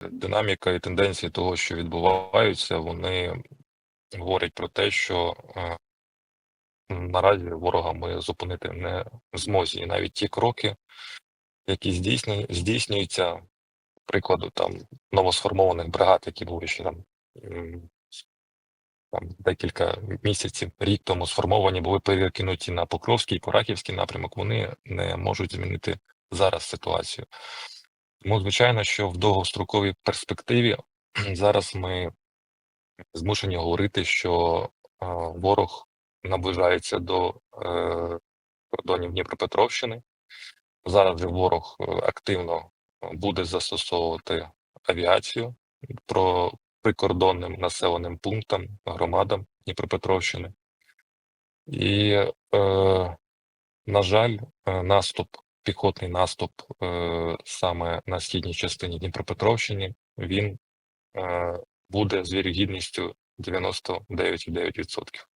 динаміка і тенденції того, що відбуваються, вони говорять про те, що е, наразі ворога ми зупинити не змозі. І навіть ті кроки, які здійснюються, прикладу там новосформованих бригад, які були ще там, там декілька місяців, рік тому сформовані, були перекинуті на Покровський, Порахівський напрямок, вони не можуть змінити зараз ситуацію. Тому, звичайно, що в довгостроковій перспективі зараз ми змушені говорити, що е, ворог наближається до е, кордонів Дніпропетровщини. Зараз же ворог е, активно буде застосовувати авіацію про прикордонним населеним пунктам, громадам Дніпропетровщини. І, е, на жаль, наступ, піхотний наступ е, саме на східній частині Дніпропетровщини, він е, буде з вірогідністю 99,9%.